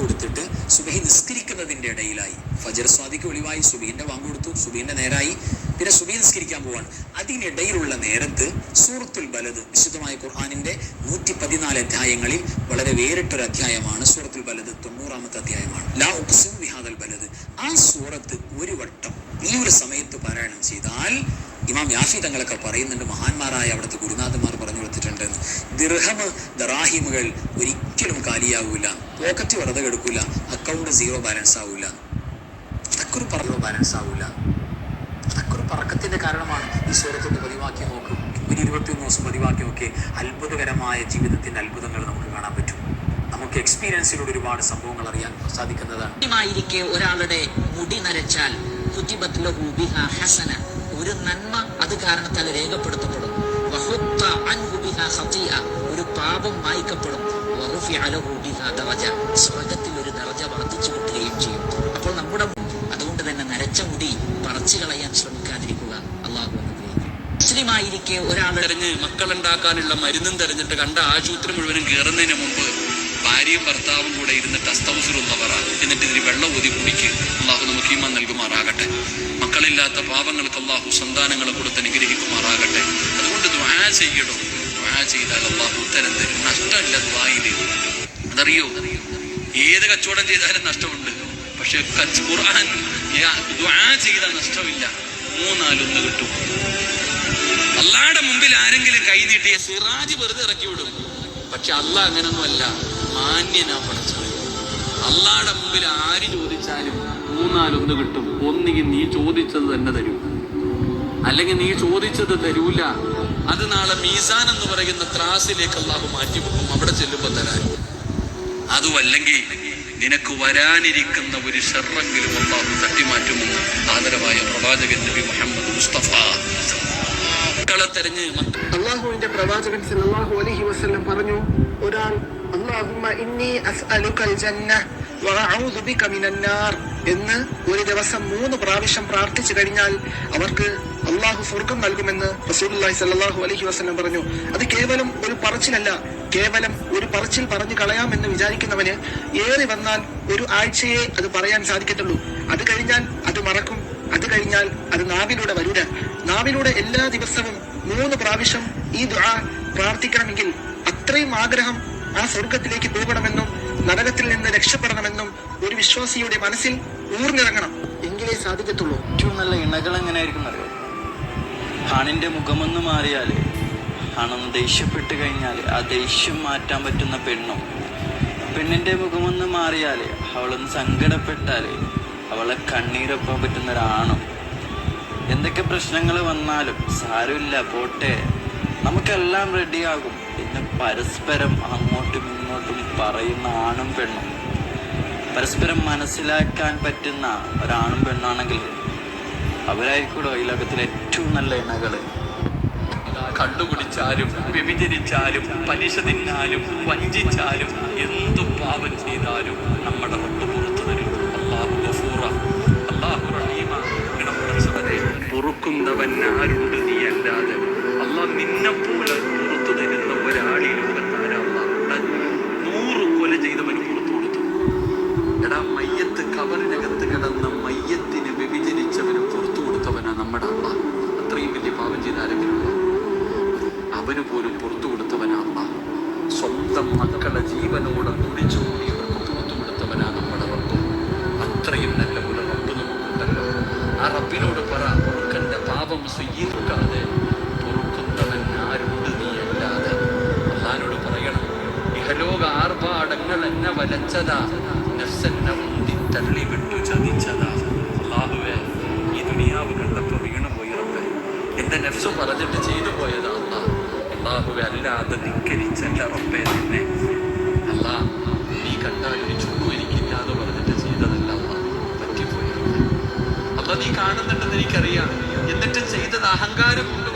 കൊടുത്തിട്ട് സുബഹി നിസ്കരിക്കുന്നതിന്റെ ഇടയിലായി. ഫജർ സ്വാദിക്ക് ഒളിവായി സുബീന്റെ വാങ്ക് കൊടുത്തു സുബീന്റെ നേരായി. പിന്നെ സുബി നിസ്കരിക്കാൻ പോവാണ്. അതിനിടയിലുള്ള നേരത്ത് സൂറത്തുൽ ബലത് വിശുദ്ധമായ ഖുർഹാനിന്റെ നൂറ്റി പതിനാല് അധ്യായങ്ങളിൽ വളരെ വേറിട്ടൊരു അധ്യായമാണ് സൂറത്തുൽ ബലത് തൊണ്ണൂറാമത്തെ അധ്യായമാണ്. ലാ ഉഖ്സിം വിഹാദൽ ബലദ്. ആ സൂറത്ത് ഒരു വട്ടം ഈ ഒരു സമയത്ത് പാരായണം ചെയ്താൽ ഇമാം യാഫി തങ്ങളൊക്കെ പറയുന്നുണ്ട് മഹാന്മാരായ അവിടുത്തെ ഗുരുനാഥന്മാർ പറഞ്ഞു കൊടുത്തിട്ടുണ്ട്. ദിർഹമ് ദറാഹിമുകൾ ഒരിക്കലും കാലിയാവൂല. പോക്കറ്റ് വെറുതെ കെടുക്കൂല. അക്കൗണ്ട് സീറോ ബാലൻസ് ആവൂല. അക്കുറി പറഞ്ഞോ ബാലൻസ് ആവൂല. അക്കുറി പറക്കത്തിന്റെ കാരണമാണ് ഈ സ്വരത്തൊന്ന് പതിവാക്കി നോക്കും. ഒരു ഇരുപത്തിയൊന്ന് ദിവസം പതിവാക്കി നോക്കി അത്ഭുതകരമായ ജീവിതത്തിന്റെ അത്ഭുതങ്ങൾ നമുക്ക് കാണാൻ പറ്റും. നമുക്ക് എക്സ്പീരിയൻസിലൂടെ ഒരുപാട് സംഭവങ്ങൾ അറിയാൻ സാധിക്കുന്നതാണ്. ഒരാളുടെ മുടി നരച്ചാൽ ഒരു നന്മ അത് കാരണത്താൽ രേഖപ്പെടുത്തപ്പെടും. ഒരു പാപം മായ്ക്കപ്പെടും. ദറജ. ഒരു ദർജ വർദ്ധിച്ചു കിട്ടുകയും ചെയ്യും. അപ്പോൾ നമ്മുടെ അതുകൊണ്ട് തന്നെ നരച്ച മുടി പറിച്ചു കളയാൻ ശ്രമിക്കാതിരിക്കുക അള്ളാഹു മുസ്ലിമായിരിക്കെ ഒരാൾ തെരഞ്ഞ് മക്കളുണ്ടാക്കാനുള്ള മരുന്നും തെരഞ്ഞിട്ട് കണ്ട ആശുപത്രി മുഴുവനും കയറുന്നതിന് മുമ്പ് ഭാര്യയും ഭർത്താവും കൂടെ ഇരുന്നിട്ട് അസ്തവസുരുന്നവറ എന്നിട്ട് ഇതിന് വെള്ളം ഊതി കുടിക്ക്. അള്ളാഹു നമുക്ക് ഈമാൻ നൽകുമാറാകട്ടെ. മക്കളില്ലാത്ത പാപങ്ങൾക്ക് അള്ളാഹു സന്താനങ്ങളെ കൊടുത്ത് അനുഗ്രഹിക്കുമാറാകട്ടെ. അതുകൊണ്ട് ദ്വാ ചെയ്യണം. ദ്വാ ചെയ്താൽ അള്ളാഹു ഉത്തരം തരും. നഷ്ടമില്ല ദുആയിൽ അതറിയോ? ഏത് കച്ചവടം ചെയ്താലും നഷ്ടമുണ്ട്. പക്ഷെ ഖുർആൻ ദ്വാ ചെയ്താൽ നഷ്ടമില്ല. മൂന്നാലൊന്ന് കിട്ടും. അള്ളാടെ മുമ്പിൽ ആരെങ്കിലും കൈ നീട്ടിയ സിറാജ് വെറുതെ ഇറക്കി വിടും. പക്ഷെ അല്ല. അങ്ങനൊന്നുമല്ല മാന്യനാ പഠിച്ചത് അള്ളാടെ മുമ്പിൽ ആര് ചോദിച്ചാലും മൂന്നാലൊന്ന് കിട്ടും. ഒന്നുകിൽ നീ ചോദിച്ചത് തന്നെ തരും. അല്ലെങ്കിൽ നീ ചോദിച്ചത് തരൂല. അത് നാളെ മീസാൻ എന്ന് പറയുന്ന ത്രാസിലേക്ക് അള്ളാഹു മാറ്റി പോകും അവിടെ ചെല്ലുമ്പോ തരാൻ. അതുമല്ലെങ്കിൽ നിനക്ക് വരാനിരിക്കുന്ന ഒരു ഷെറെങ്കിലും അള്ളാഹു തട്ടിമാറ്റുമെന്ന് ആദരവായ പ്രവാചകൻ നബി മുഹമ്മദ് മുസ്തഫ മക്കളെ തെരഞ്ഞ് അള്ളാഹുവിന്റെ പ്രവാചകൻ സല്ലല്ലാഹു അലൈഹി വസല്ലം പറഞ്ഞു ഒരാൾ അല്ലാഹുമ്മ ഇന്നി അസ്അലുക്കൽ ജന്ന എന്ന് ഒരു ദിവസം മൂന്ന് പ്രാവശ്യം പ്രാർത്ഥിച്ചു കഴിഞ്ഞാൽ അവർക്ക് അള്ളാഹു സ്വർഗം നൽകുമെന്ന് റസൂലുള്ളാഹി സല്ലല്ലാഹു അലൈഹി വസല്ലം പറഞ്ഞു. അത് കേവലം ഒരു പറച്ചിലല്ല. കേവലം ഒരു പറച്ചിൽ പറഞ്ഞു കളയാമെന്ന് വിചാരിക്കുന്നവന് ഏറി വന്നാൽ ഒരു ആഴ്ചയെ അത് പറയാൻ സാധിക്കത്തുള്ളൂ. അത് കഴിഞ്ഞാൽ അത് മറക്കും. അത് കഴിഞ്ഞാൽ അത് നാവിലൂടെ വരൂല. നാവിലൂടെ എല്ലാ ദിവസവും മൂന്ന് പ്രാവശ്യം ഈ ദുആ പ്രാർത്ഥിക്കണമെങ്കിൽ അത്രയും ആഗ്രഹം ആ സ്വർഗത്തിലേക്ക് പോകണമെന്നും നരകത്തിൽ നിന്ന് രക്ഷപ്പെടണമെന്നും ഒരു വിശ്വാസിയുടെ മനസ്സിൽ ഊർന്നിറങ്ങണം. എങ്കിലേ സാധിക്കത്തുള്ളൂ. ഏറ്റവും നല്ല ഇണകൾ എങ്ങനെയായിരിക്കും അറിയോ? ഹണിന്റെ മുഖമൊന്ന് മാറിയാൽ ആണൊന്ന് ദേഷ്യപ്പെട്ട് കഴിഞ്ഞാൽ ആ ദേഷ്യം മാറ്റാൻ പറ്റുന്ന പെണ്ണും പെണ്ണിന്റെ മുഖമൊന്ന് മാറിയാൽ അവളൊന്ന് സങ്കടപ്പെട്ടാൽ അവളെ കണ്ണീരൊപ്പാൻ പറ്റുന്ന ഒരാണും എന്തൊക്കെ പ്രശ്നങ്ങൾ വന്നാലും സാരമില്ല പോട്ടെ. നമുക്കെല്ലാം റെഡിയാകും എന്ന് പരസ്പരം അങ്ങോട്ടും ഇങ്ങോട്ടും പറയുന്ന ആണും പെണ്ണും. പരസ്പരം മനസ്സിലാക്കാൻ പറ്റുന്ന ഒരാണും പെണ്ണാണെങ്കിൽ അവരായിക്കൂടോ ഈ ലോകത്തിലെ ഏറ്റവും നല്ല ഇണകൾ. കണ്ടുപിടിച്ചാലും വ്യഭിചരിച്ചാലും പലിശ തിന്നാലും വഞ്ചിച്ചാലും എന്തു പാപം ചെയ്താലും നമ്മുടെ പുറത്തു തരും. അള്ളാഹു അള്ളാഹു റഹീമ ആരുണ്ട്? പോലും പുറത്തു കൊടുത്തവനാണ് സ്വന്തം മക്കളെ ജീവനോടെ തുടിച്ചു പുറത്തു കൊടുത്തവനാ അത്രയും നല്ല നമുക്കുണ്ടല്ലോ. ആ പാപം സ്വീകരിക്കാതെ ആർഭാടങ്ങൾ എന്നെ വലച്ചതാ. നഫ്സെന്നെ ഉന്തി തള്ളി അല്ലാതെ ധിക്കരിച്ചല്ല തന്നെ അല്ല നീ കണ്ടാൽ ഒരു ചുക്കും എനിക്കില്ലാതെ പറഞ്ഞിട്ട് ചെയ്തതല്ല പറ്റിപ്പോയി. അപ്പൊ നീ കാണുന്നുണ്ടെന്ന് എനിക്കറിയാം. എന്നിട്ട് ചെയ്തത് അഹങ്കാരം കൊണ്ട്